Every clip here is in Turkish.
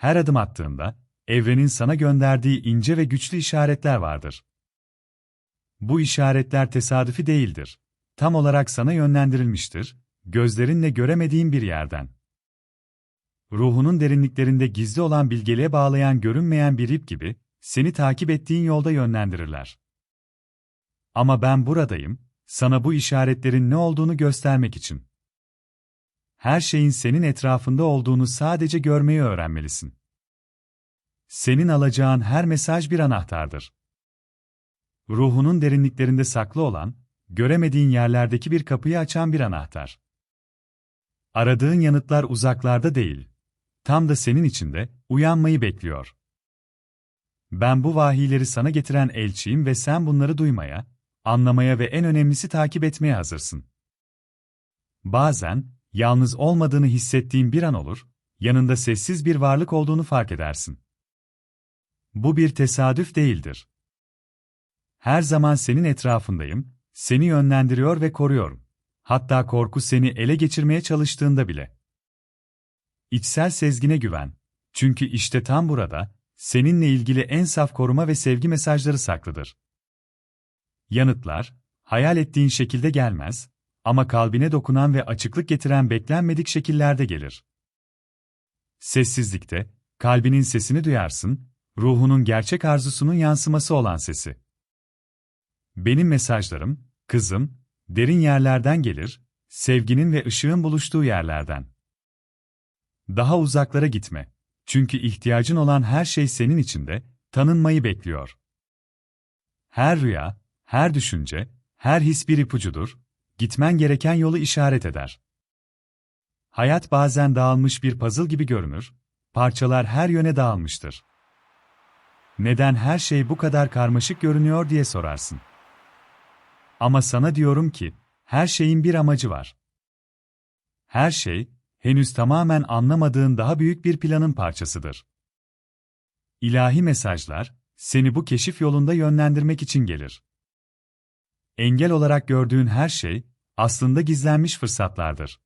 her adım attığında, evrenin sana gönderdiği ince ve güçlü işaretler vardır. Bu işaretler tesadüfi değildir. Tam olarak sana yönlendirilmiştir, gözlerinle göremediğin bir yerden. Ruhunun derinliklerinde gizli olan bilgeliğe bağlayan görünmeyen bir ip gibi, seni takip ettiğin yolda yönlendirirler. Ama ben buradayım, sana bu işaretlerin ne olduğunu göstermek için. Her şeyin senin etrafında olduğunu sadece görmeyi öğrenmelisin. Senin alacağın her mesaj bir anahtardır. Ruhunun derinliklerinde saklı olan, göremediğin yerlerdeki bir kapıyı açan bir anahtar. Aradığın yanıtlar uzaklarda değil, tam da senin içinde, uyanmayı bekliyor. Ben bu vahiyleri sana getiren elçiyim ve sen bunları duymaya, anlamaya ve en önemlisi takip etmeye hazırsın. Bazen, yalnız olmadığını hissettiğin bir an olur, yanında sessiz bir varlık olduğunu fark edersin. Bu bir tesadüf değildir. Her zaman senin etrafındayım, seni yönlendiriyor ve koruyorum. Hatta korku seni ele geçirmeye çalıştığında bile. İçsel sezgine güven. Çünkü işte tam burada, seninle ilgili en saf koruma ve sevgi mesajları saklıdır. Yanıtlar, hayal ettiğin şekilde gelmez ama kalbine dokunan ve açıklık getiren beklenmedik şekillerde gelir. Sessizlikte, kalbinin sesini duyarsın, ruhunun gerçek arzusunun yansıması olan sesi. Benim mesajlarım, kızım, derin yerlerden gelir, sevginin ve ışığın buluştuğu yerlerden. Daha uzaklara gitme. Çünkü ihtiyacın olan her şey senin içinde, tanınmayı bekliyor. Her rüya, her düşünce, her his bir ipucudur, gitmen gereken yolu işaret eder. Hayat bazen dağılmış bir puzzle gibi görünür, parçalar her yöne dağılmıştır. Neden her şey bu kadar karmaşık görünüyor diye sorarsın. Ama sana diyorum ki, her şeyin bir amacı var. Her şey, henüz tamamen anlamadığın daha büyük bir planın parçasıdır. İlahi mesajlar, seni bu keşif yolunda yönlendirmek için gelir. Engel olarak gördüğün her şey, aslında gizlenmiş fırsatlardır.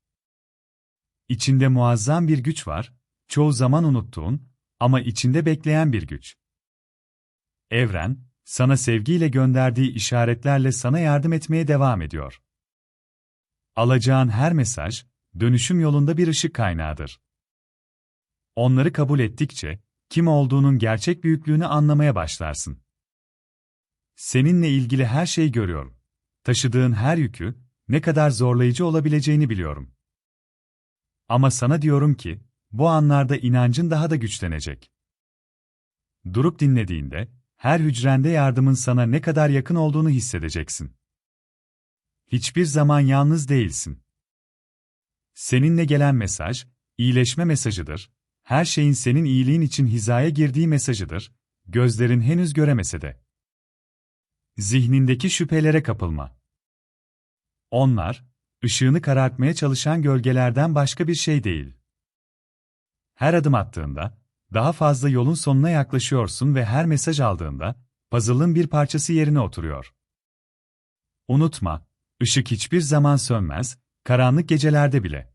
İçinde muazzam bir güç var, çoğu zaman unuttuğun ama içinde bekleyen bir güç. Evren, sana sevgiyle gönderdiği işaretlerle sana yardım etmeye devam ediyor. Alacağın her mesaj, dönüşüm yolunda bir ışık kaynağıdır. Onları kabul ettikçe, kim olduğunun gerçek büyüklüğünü anlamaya başlarsın. Seninle ilgili her şeyi görüyorum. Taşıdığın her yükü, ne kadar zorlayıcı olabileceğini biliyorum. Ama sana diyorum ki, bu anlarda inancın daha da güçlenecek. Durup dinlediğinde, her hücrende yardımın sana ne kadar yakın olduğunu hissedeceksin. Hiçbir zaman yalnız değilsin. Seninle gelen mesaj, iyileşme mesajıdır. Her şeyin senin iyiliğin için hizaya girdiği mesajıdır. Gözlerin henüz göremese de. Zihnindeki şüphelere kapılma. Onlar, ışığını karartmaya çalışan gölgelerden başka bir şey değil. Her adım attığında, daha fazla yolun sonuna yaklaşıyorsun ve her mesaj aldığında, puzzle'ın bir parçası yerine oturuyor. Unutma, ışık hiçbir zaman sönmez, karanlık gecelerde bile.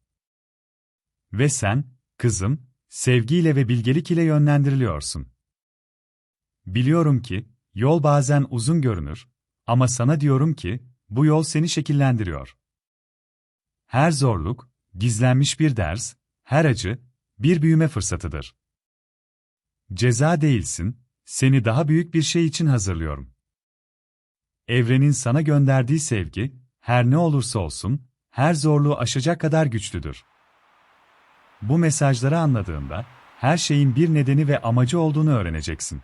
Ve sen, kızım, sevgiyle ve bilgelik ile yönlendiriliyorsun. Biliyorum ki, yol bazen uzun görünür, ama sana diyorum ki, bu yol seni şekillendiriyor. Her zorluk, gizlenmiş bir ders, her acı, bir büyüme fırsatıdır. Ceza değilsin, seni daha büyük bir şey için hazırlıyorum. Evrenin sana gönderdiği sevgi, her ne olursa olsun, her zorluğu aşacak kadar güçlüdür. Bu mesajları anladığında, her şeyin bir nedeni ve amacı olduğunu öğreneceksin.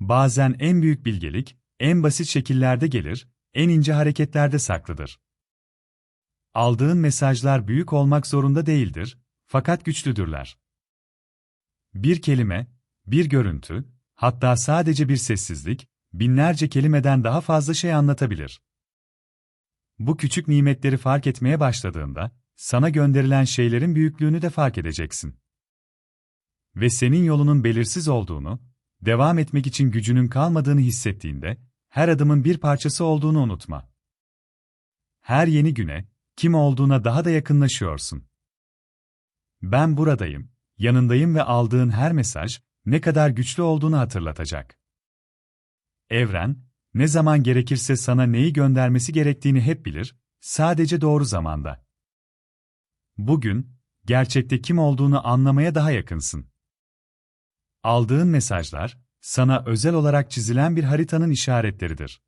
Bazen en büyük bilgelik, en basit şekillerde gelir, en ince hareketlerde saklıdır. Aldığın mesajlar büyük olmak zorunda değildir, fakat güçlüdürler. Bir kelime, bir görüntü, hatta sadece bir sessizlik, binlerce kelimeden daha fazla şey anlatabilir. Bu küçük nimetleri fark etmeye başladığında, sana gönderilen şeylerin büyüklüğünü de fark edeceksin. Ve senin yolunun belirsiz olduğunu, devam etmek için gücünün kalmadığını hissettiğinde, her adımın bir parçası olduğunu unutma. Her yeni güne, kim olduğuna daha da yakınlaşıyorsun. Ben buradayım, yanındayım ve aldığın her mesaj, ne kadar güçlü olduğunu hatırlatacak. Evren, ne zaman gerekirse sana neyi göndermesi gerektiğini hep bilir, sadece doğru zamanda. Bugün, gerçekte kim olduğunu anlamaya daha yakınsın. Aldığın mesajlar, sana özel olarak çizilen bir haritanın işaretleridir.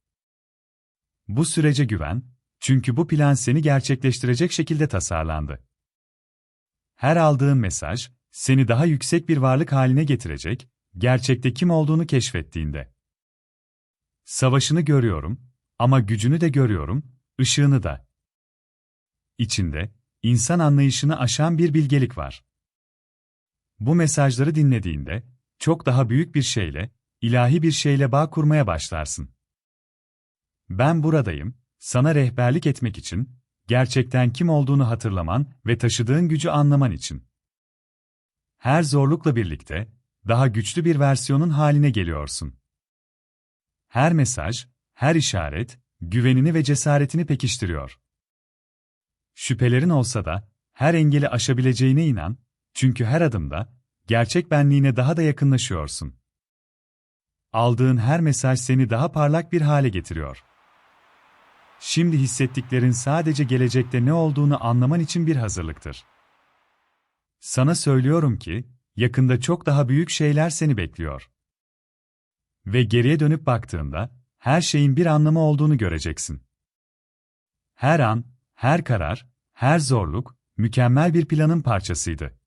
Bu sürece güven, çünkü bu plan seni gerçekleştirecek şekilde tasarlandı. Her aldığın mesaj, seni daha yüksek bir varlık haline getirecek, gerçekte kim olduğunu keşfettiğinde. Savaşını görüyorum ama gücünü de görüyorum, ışığını da. İçinde, insan anlayışını aşan bir bilgelik var. Bu mesajları dinlediğinde, çok daha büyük bir şeyle, ilahi bir şeyle bağ kurmaya başlarsın. Ben buradayım, sana rehberlik etmek için, gerçekten kim olduğunu hatırlaman ve taşıdığın gücü anlaman için. Her zorlukla birlikte, daha güçlü bir versiyonun haline geliyorsun. Her mesaj, her işaret, güvenini ve cesaretini pekiştiriyor. Şüphelerin olsa da, her engeli aşabileceğine inan, çünkü her adımda, gerçek benliğine daha da yakınlaşıyorsun. Aldığın her mesaj seni daha parlak bir hale getiriyor. Şimdi hissettiklerin sadece gelecekte ne olduğunu anlaman için bir hazırlıktır. Sana söylüyorum ki, yakında çok daha büyük şeyler seni bekliyor. Ve geriye dönüp baktığında, her şeyin bir anlamı olduğunu göreceksin. Her an, her karar, her zorluk, mükemmel bir planın parçasıydı.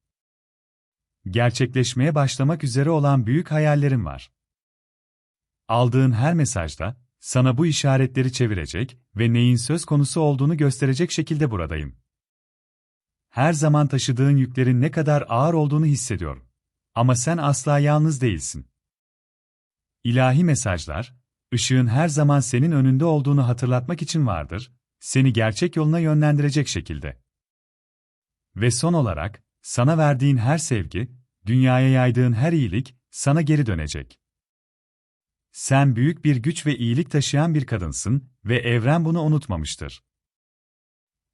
Gerçekleşmeye başlamak üzere olan büyük hayallerin var. Aldığın her mesajda, sana bu işaretleri çevirecek ve neyin söz konusu olduğunu gösterecek şekilde buradayım. Her zaman taşıdığın yüklerin ne kadar ağır olduğunu hissediyorum. Ama sen asla yalnız değilsin. İlahi mesajlar, ışığın her zaman senin önünde olduğunu hatırlatmak için vardır, seni gerçek yoluna yönlendirecek şekilde. Ve son olarak, sana verdiğin her sevgi, dünyaya yaydığın her iyilik, sana geri dönecek. Sen büyük bir güç ve iyilik taşıyan bir kadınsın ve evren bunu unutmamıştır.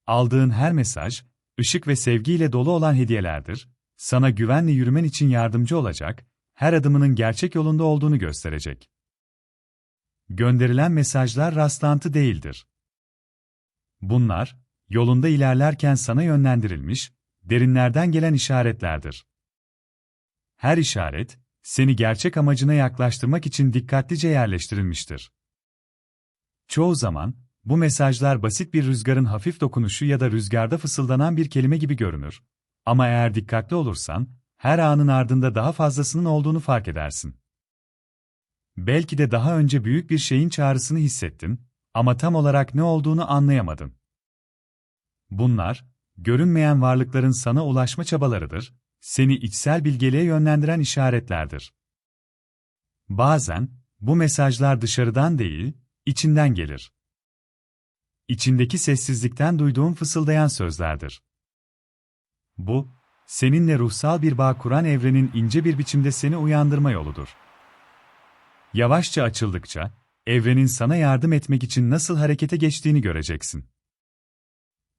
Aldığın her mesaj, ışık ve sevgiyle dolu olan hediyelerdir, sana güvenle yürümen için yardımcı olacak, her adımının gerçek yolunda olduğunu gösterecek. Gönderilen mesajlar rastlantı değildir. Bunlar, yolunda ilerlerken sana yönlendirilmiş, derinlerden gelen işaretlerdir. Her işaret, seni gerçek amacına yaklaştırmak için dikkatlice yerleştirilmiştir. Çoğu zaman, bu mesajlar basit bir rüzgarın hafif dokunuşu ya da rüzgarda fısıldanan bir kelime gibi görünür. Ama eğer dikkatli olursan, her anın ardında daha fazlasının olduğunu fark edersin. Belki de daha önce büyük bir şeyin çağrısını hissettin ama tam olarak ne olduğunu anlayamadın. Bunlar, görünmeyen varlıkların sana ulaşma çabalarıdır, seni içsel bilgeliğe yönlendiren işaretlerdir. Bazen, bu mesajlar dışarıdan değil, içinden gelir. İçindeki sessizlikten duyduğun fısıldayan sözlerdir. Bu, seninle ruhsal bir bağ kuran evrenin ince bir biçimde seni uyandırma yoludur. Yavaşça açıldıkça, evrenin sana yardım etmek için nasıl harekete geçtiğini göreceksin.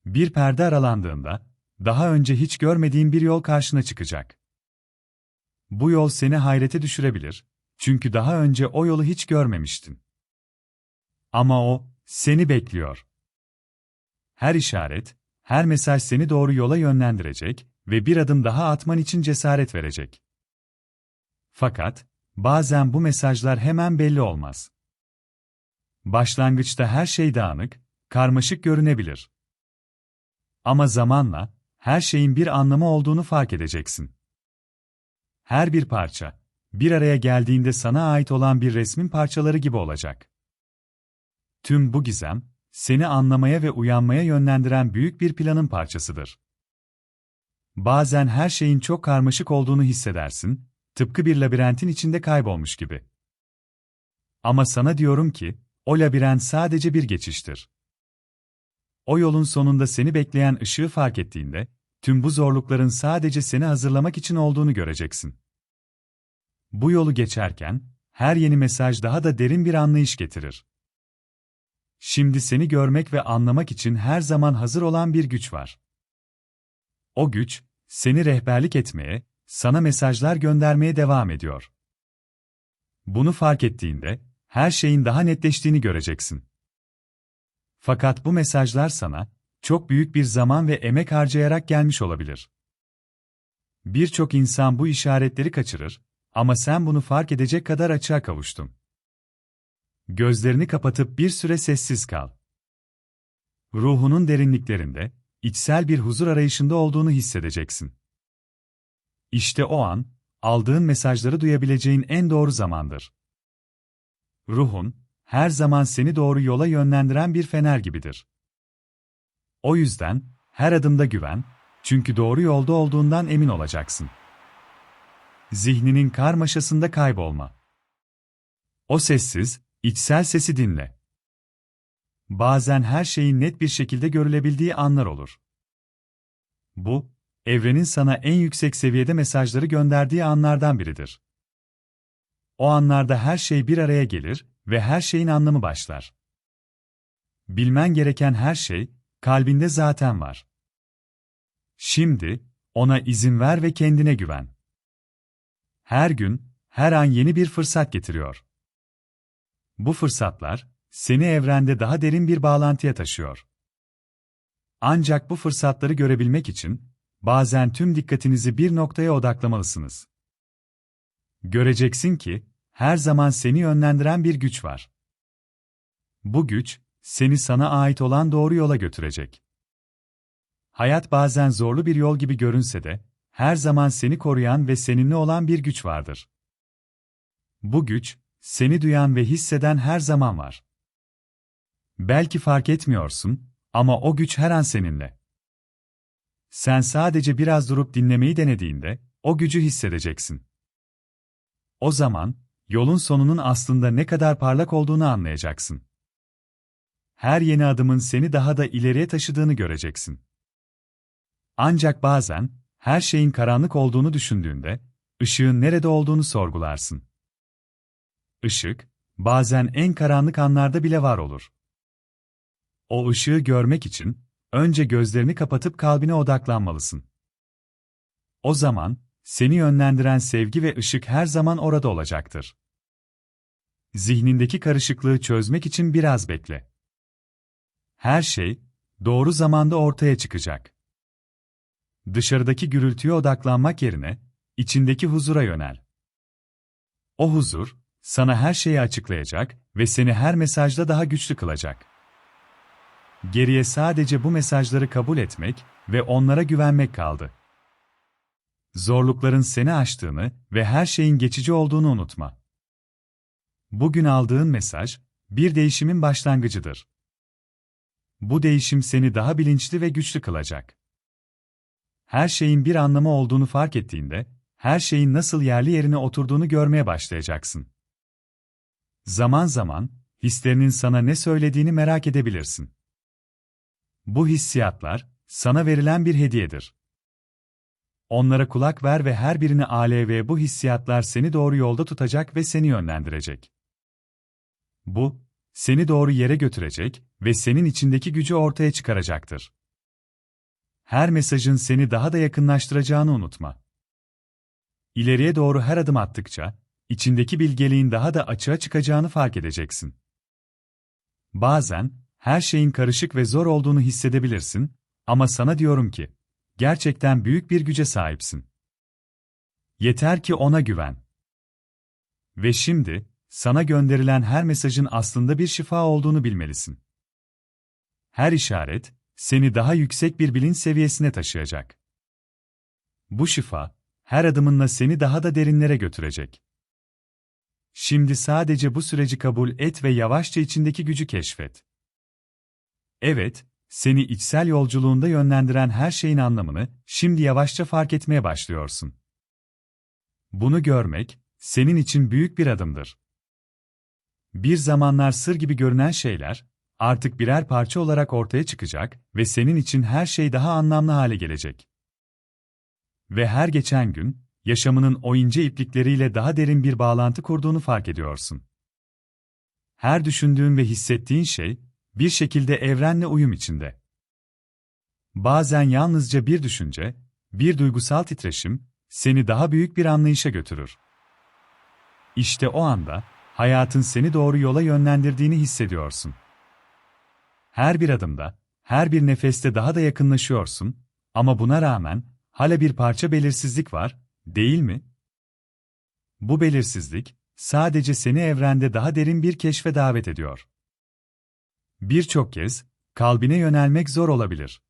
Bir perde aralandığında, daha önce hiç görmediğin bir yol karşına çıkacak. Bu yol seni hayrete düşürebilir, çünkü daha önce o yolu hiç görmemiştin. Ama o, seni bekliyor. Her işaret, her mesaj seni doğru yola yönlendirecek ve bir adım daha atman için cesaret verecek. Fakat, bazen bu mesajlar hemen belli olmaz. Başlangıçta her şey dağınık, karmaşık görünebilir. Ama zamanla, her şeyin bir anlamı olduğunu fark edeceksin. Her bir parça, bir araya geldiğinde sana ait olan bir resmin parçaları gibi olacak. Tüm bu gizem, seni anlamaya ve uyanmaya yönlendiren büyük bir planın parçasıdır. Bazen her şeyin çok karmaşık olduğunu hissedersin, tıpkı bir labirentin içinde kaybolmuş gibi. Ama sana diyorum ki, o labirent sadece bir geçiştir. O yolun sonunda seni bekleyen ışığı fark ettiğinde, tüm bu zorlukların sadece seni hazırlamak için olduğunu göreceksin. Bu yolu geçerken, her yeni mesaj daha da derin bir anlayış getirir. Şimdi seni görmek ve anlamak için her zaman hazır olan bir güç var. O güç, seni rehberlik etmeye, sana mesajlar göndermeye devam ediyor. Bunu fark ettiğinde, her şeyin daha netleştiğini göreceksin. Fakat bu mesajlar sana, çok büyük bir zaman ve emek harcayarak gelmiş olabilir. Birçok insan bu işaretleri kaçırır ama sen bunu fark edecek kadar açığa kavuştun. Gözlerini kapatıp bir süre sessiz kal. Ruhunun derinliklerinde, içsel bir huzur arayışında olduğunu hissedeceksin. İşte o an, aldığın mesajları duyabileceğin en doğru zamandır. Ruhun, her zaman seni doğru yola yönlendiren bir fener gibidir. O yüzden, her adımda güven, çünkü doğru yolda olduğundan emin olacaksın. Zihninin karmaşasında kaybolma. O sessiz, içsel sesi dinle. Bazen her şeyin net bir şekilde görülebildiği anlar olur. Bu, evrenin sana en yüksek seviyede mesajları gönderdiği anlardan biridir. O anlarda her şey bir araya gelir ve her şeyin anlamı başlar. Bilmen gereken her şey, kalbinde zaten var. Şimdi, ona izin ver ve kendine güven. Her gün, her an yeni bir fırsat getiriyor. Bu fırsatlar, seni evrende daha derin bir bağlantıya taşıyor. Ancak bu fırsatları görebilmek için, bazen tüm dikkatinizi bir noktaya odaklamalısınız. Göreceksin ki, her zaman seni yönlendiren bir güç var. Bu güç, seni sana ait olan doğru yola götürecek. Hayat bazen zorlu bir yol gibi görünse de, her zaman seni koruyan ve seninle olan bir güç vardır. Bu güç, seni duyan ve hisseden her zaman var. Belki fark etmiyorsun ama o güç her an seninle. Sen sadece biraz durup dinlemeyi denediğinde o gücü hissedeceksin. O zaman yolun sonunun aslında ne kadar parlak olduğunu anlayacaksın. Her yeni adımın seni daha da ileriye taşıdığını göreceksin. Ancak bazen her şeyin karanlık olduğunu düşündüğünde ışığın nerede olduğunu sorgularsın. Işık bazen en karanlık anlarda bile var olur. O ışığı görmek için önce gözlerini kapatıp kalbine odaklanmalısın. O zaman seni yönlendiren sevgi ve ışık her zaman orada olacaktır. Zihnindeki karışıklığı çözmek için biraz bekle. Her şey doğru zamanda ortaya çıkacak. Dışarıdaki gürültüye odaklanmak yerine içindeki huzura yönel. O huzur sana her şeyi açıklayacak ve seni her mesajda daha güçlü kılacak. Geriye sadece bu mesajları kabul etmek ve onlara güvenmek kaldı. Zorlukların seni aştığını ve her şeyin geçici olduğunu unutma. Bugün aldığın mesaj, bir değişimin başlangıcıdır. Bu değişim seni daha bilinçli ve güçlü kılacak. Her şeyin bir anlamı olduğunu fark ettiğinde, her şeyin nasıl yerli yerine oturduğunu görmeye başlayacaksın. Zaman zaman, hislerinin sana ne söylediğini merak edebilirsin. Bu hissiyatlar, sana verilen bir hediyedir. Onlara kulak ver ve her birini ALV bu hissiyatlar seni doğru yolda tutacak ve seni yönlendirecek. Bu, seni doğru yere götürecek ve senin içindeki gücü ortaya çıkaracaktır. Her mesajın seni daha da yakınlaştıracağını unutma. İleriye doğru her adım attıkça, içindeki bilgeliğin daha da açığa çıkacağını fark edeceksin. Bazen, her şeyin karışık ve zor olduğunu hissedebilirsin ama sana diyorum ki, gerçekten büyük bir güce sahipsin. Yeter ki ona güven. Ve şimdi, sana gönderilen her mesajın aslında bir şifa olduğunu bilmelisin. Her işaret, seni daha yüksek bir bilinç seviyesine taşıyacak. Bu şifa, her adımınla seni daha da derinlere götürecek. Şimdi sadece bu süreci kabul et ve yavaşça içindeki gücü keşfet. Evet, seni içsel yolculuğunda yönlendiren her şeyin anlamını şimdi yavaşça fark etmeye başlıyorsun. Bunu görmek, senin için büyük bir adımdır. Bir zamanlar sır gibi görünen şeyler, artık birer parça olarak ortaya çıkacak ve senin için her şey daha anlamlı hale gelecek. Ve her geçen gün, yaşamının o ince iplikleriyle daha derin bir bağlantı kurduğunu fark ediyorsun. Her düşündüğün ve hissettiğin şey, bir şekilde evrenle uyum içinde. Bazen yalnızca bir düşünce, bir duygusal titreşim seni daha büyük bir anlayışa götürür. İşte o anda, hayatın seni doğru yola yönlendirdiğini hissediyorsun. Her bir adımda, her bir nefeste daha da yakınlaşıyorsun ama buna rağmen hala bir parça belirsizlik var, değil mi? Bu belirsizlik sadece seni evrende daha derin bir keşfe davet ediyor. Birçok kez kalbine yönelmek zor olabilir.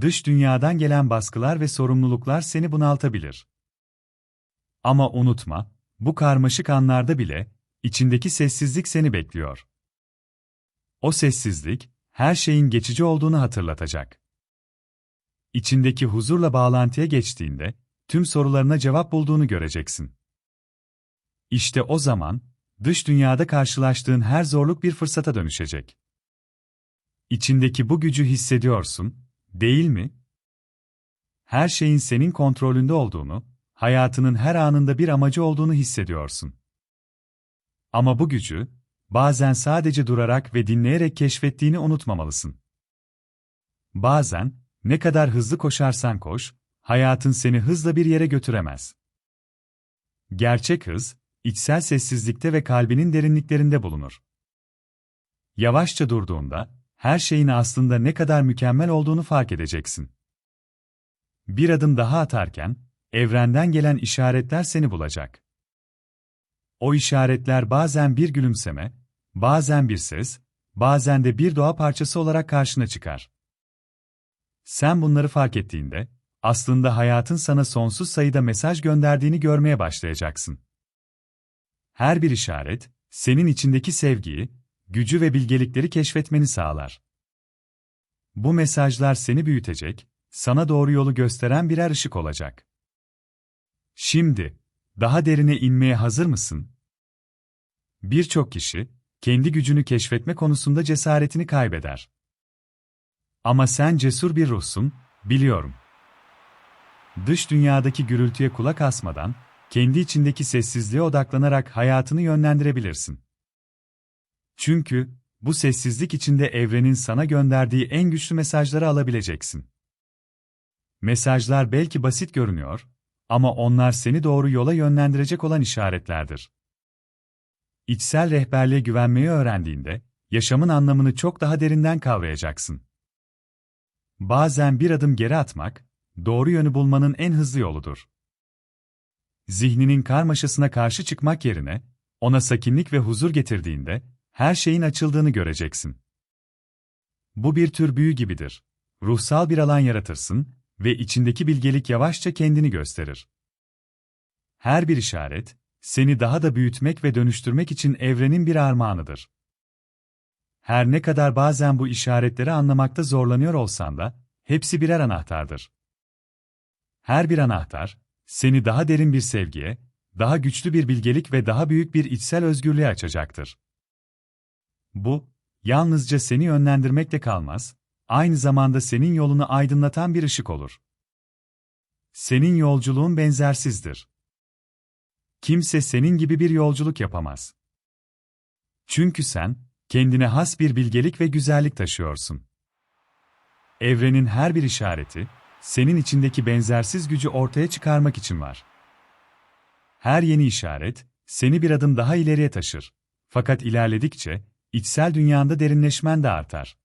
Dış dünyadan gelen baskılar ve sorumluluklar seni bunaltabilir. Ama unutma, bu karmaşık anlarda bile içindeki sessizlik seni bekliyor. O sessizlik her şeyin geçici olduğunu hatırlatacak. İçindeki huzurla bağlantıya geçtiğinde tüm sorularına cevap bulduğunu göreceksin. İşte o zaman dış dünyada karşılaştığın her zorluk bir fırsata dönüşecek. İçindeki bu gücü hissediyorsun, değil mi? Her şeyin senin kontrolünde olduğunu, hayatının her anında bir amacı olduğunu hissediyorsun. Ama bu gücü, bazen sadece durarak ve dinleyerek keşfettiğini unutmamalısın. Bazen, ne kadar hızlı koşarsan koş, hayatın seni hızla bir yere götüremez. Gerçek hız, içsel sessizlikte ve kalbinin derinliklerinde bulunur. Yavaşça durduğunda, her şeyin aslında ne kadar mükemmel olduğunu fark edeceksin. Bir adım daha atarken, evrenden gelen işaretler seni bulacak. O işaretler bazen bir gülümseme, bazen bir ses, bazen de bir doğa parçası olarak karşına çıkar. Sen bunları fark ettiğinde, aslında hayatın sana sonsuz sayıda mesaj gönderdiğini görmeye başlayacaksın. Her bir işaret, senin içindeki sevgiyi, gücü ve bilgelikleri keşfetmeni sağlar. Bu mesajlar seni büyütecek, sana doğru yolu gösteren birer ışık olacak. Şimdi, daha derine inmeye hazır mısın? Birçok kişi, kendi gücünü keşfetme konusunda cesaretini kaybeder. Ama sen cesur bir ruhsun, biliyorum. Dış dünyadaki gürültüye kulak asmadan, kendi içindeki sessizliğe odaklanarak hayatını yönlendirebilirsin. Çünkü, bu sessizlik içinde evrenin sana gönderdiği en güçlü mesajları alabileceksin. Mesajlar belki basit görünüyor, ama onlar seni doğru yola yönlendirecek olan işaretlerdir. İçsel rehberliğe güvenmeyi öğrendiğinde, yaşamın anlamını çok daha derinden kavrayacaksın. Bazen bir adım geri atmak, doğru yönü bulmanın en hızlı yoludur. Zihninin karmaşasına karşı çıkmak yerine, ona sakinlik ve huzur getirdiğinde, her şeyin açıldığını göreceksin. Bu bir tür büyü gibidir. Ruhsal bir alan yaratırsın ve içindeki bilgelik yavaşça kendini gösterir. Her bir işaret, seni daha da büyütmek ve dönüştürmek için evrenin bir armağanıdır. Her ne kadar bazen bu işaretleri anlamakta zorlanıyor olsan da, hepsi birer anahtardır. Her bir anahtar, seni daha derin bir sevgiye, daha güçlü bir bilgelik ve daha büyük bir içsel özgürlüğe açacaktır. Bu, yalnızca seni yönlendirmekle kalmaz, aynı zamanda senin yolunu aydınlatan bir ışık olur. Senin yolculuğun benzersizdir. Kimse senin gibi bir yolculuk yapamaz. Çünkü sen, kendine has bir bilgelik ve güzellik taşıyorsun. Evrenin her bir işareti, senin içindeki benzersiz gücü ortaya çıkarmak için var. Her yeni işaret, seni bir adım daha ileriye taşır. Fakat ilerledikçe, içsel dünyanda derinleşmen de artar.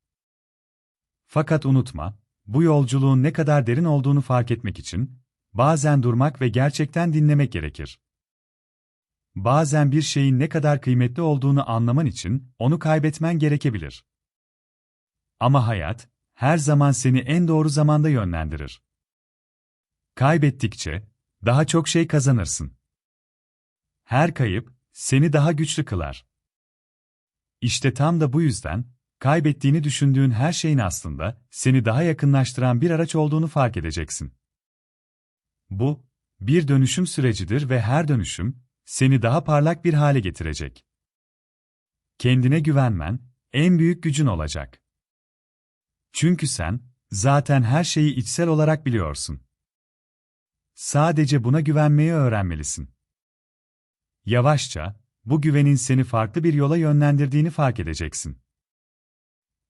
Fakat unutma, bu yolculuğun ne kadar derin olduğunu fark etmek için, bazen durmak ve gerçekten dinlemek gerekir. Bazen bir şeyin ne kadar kıymetli olduğunu anlaman için, onu kaybetmen gerekebilir. Ama hayat, her zaman seni en doğru zamanda yönlendirir. Kaybettikçe, daha çok şey kazanırsın. Her kayıp, seni daha güçlü kılar. İşte tam da bu yüzden, kaybettiğini düşündüğün her şeyin aslında, seni daha yakınlaştıran bir araç olduğunu fark edeceksin. Bu, bir dönüşüm sürecidir ve her dönüşüm, seni daha parlak bir hale getirecek. Kendine güvenmen, en büyük gücün olacak. Çünkü sen, zaten her şeyi içsel olarak biliyorsun. Sadece buna güvenmeyi öğrenmelisin. Yavaşça, bu güvenin seni farklı bir yola yönlendirdiğini fark edeceksin.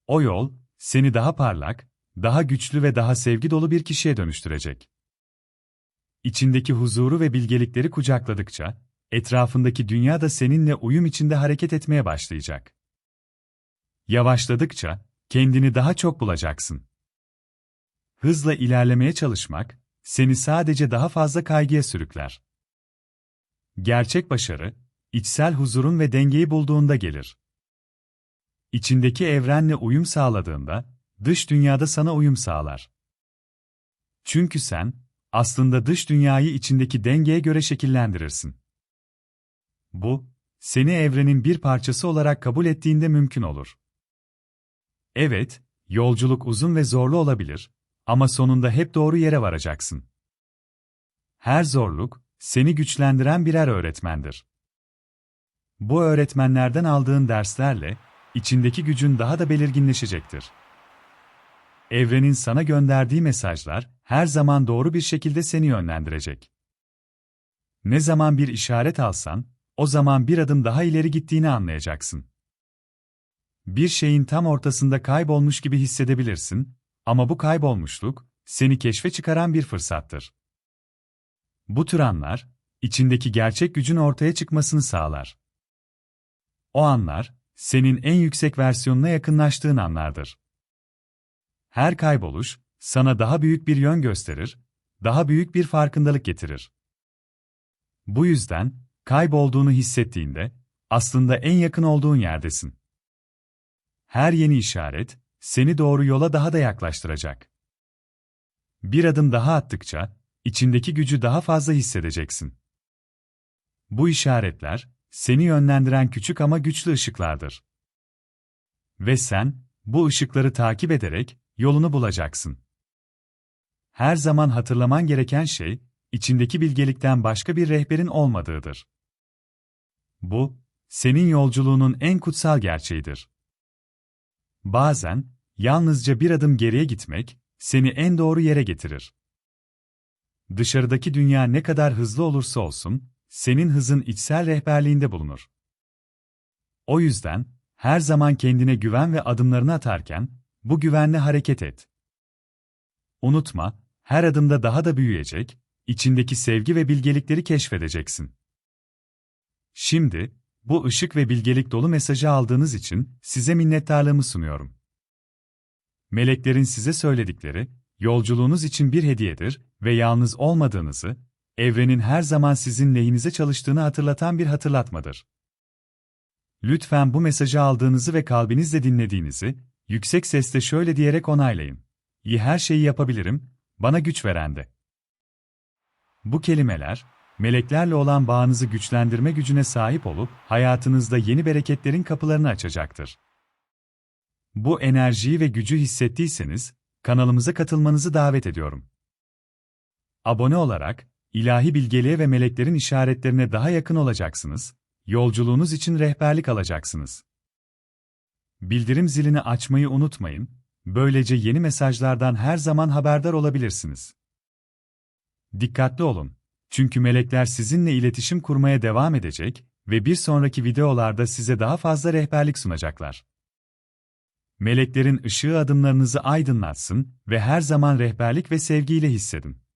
O yol, seni daha parlak, daha güçlü ve daha sevgi dolu bir kişiye dönüştürecek. içindeki huzuru ve bilgelikleri kucakladıkça, etrafındaki dünya da seninle uyum içinde hareket etmeye başlayacak. Yavaşladıkça, kendini daha çok bulacaksın. Hızla ilerlemeye çalışmak, seni sadece daha fazla kaygıya sürükler. Gerçek başarı, içsel huzurun ve dengeyi bulduğunda gelir. İçindeki evrenle uyum sağladığında, dış dünyada sana uyum sağlar. Çünkü sen, aslında dış dünyayı içindeki dengeye göre şekillendirirsin. Bu, seni evrenin bir parçası olarak kabul ettiğinde mümkün olur. Evet, yolculuk uzun ve zorlu olabilir ama sonunda hep doğru yere varacaksın. Her zorluk, seni güçlendiren birer öğretmendir. Bu öğretmenlerden aldığın derslerle, içindeki gücün daha da belirginleşecektir. Evrenin sana gönderdiği mesajlar, her zaman doğru bir şekilde seni yönlendirecek. Ne zaman bir işaret alsan, o zaman bir adım daha ileri gittiğini anlayacaksın. Bir şeyin tam ortasında kaybolmuş gibi hissedebilirsin ama bu kaybolmuşluk, seni keşfe çıkaran bir fırsattır. Bu tür anlar, içindeki gerçek gücün ortaya çıkmasını sağlar. O anlar, senin en yüksek versiyonuna yakınlaştığın anlardır. Her kayboluş, sana daha büyük bir yön gösterir, daha büyük bir farkındalık getirir. Bu yüzden, kaybolduğunu hissettiğinde, aslında en yakın olduğun yerdesin. Her yeni işaret, seni doğru yola daha da yaklaştıracak. Bir adım daha attıkça, içindeki gücü daha fazla hissedeceksin. Bu işaretler, seni yönlendiren küçük ama güçlü ışıklardır. Ve sen, bu ışıkları takip ederek, yolunu bulacaksın. Her zaman hatırlaman gereken şey, içindeki bilgelikten başka bir rehberin olmadığıdır. Bu, senin yolculuğunun en kutsal gerçeğidir. Bazen, yalnızca bir adım geriye gitmek, seni en doğru yere getirir. Dışarıdaki dünya ne kadar hızlı olursa olsun, senin hızın içsel rehberliğinde bulunur. O yüzden, her zaman kendine güven ve adımlarını atarken, bu güvenle hareket et. Unutma, her adımda daha da büyüyecek, içindeki sevgi ve bilgelikleri keşfedeceksin. Şimdi, bu ışık ve bilgelik dolu mesajı aldığınız için size minnettarlığımı sunuyorum. Meleklerin size söyledikleri, yolculuğunuz için bir hediyedir ve yalnız olmadığınızı, evrenin her zaman sizin lehinize çalıştığını hatırlatan bir hatırlatmadır. Lütfen bu mesajı aldığınızı ve kalbinizle dinlediğinizi, yüksek sesle şöyle diyerek onaylayın. İyi her şeyi yapabilirim, bana güç veren de. Bu kelimeler, meleklerle olan bağınızı güçlendirme gücüne sahip olup, hayatınızda yeni bereketlerin kapılarını açacaktır. Bu enerjiyi ve gücü hissettiyseniz, kanalımıza katılmanızı davet ediyorum. Abone olarak, ilahi bilgeliğe ve meleklerin işaretlerine daha yakın olacaksınız, yolculuğunuz için rehberlik alacaksınız. Bildirim zilini açmayı unutmayın, böylece yeni mesajlardan her zaman haberdar olabilirsiniz. Dikkatli olun, çünkü melekler sizinle iletişim kurmaya devam edecek ve bir sonraki videolarda size daha fazla rehberlik sunacaklar. Meleklerin ışığı adımlarınızı aydınlatsın ve her zaman rehberlik ve sevgiyle hissedin.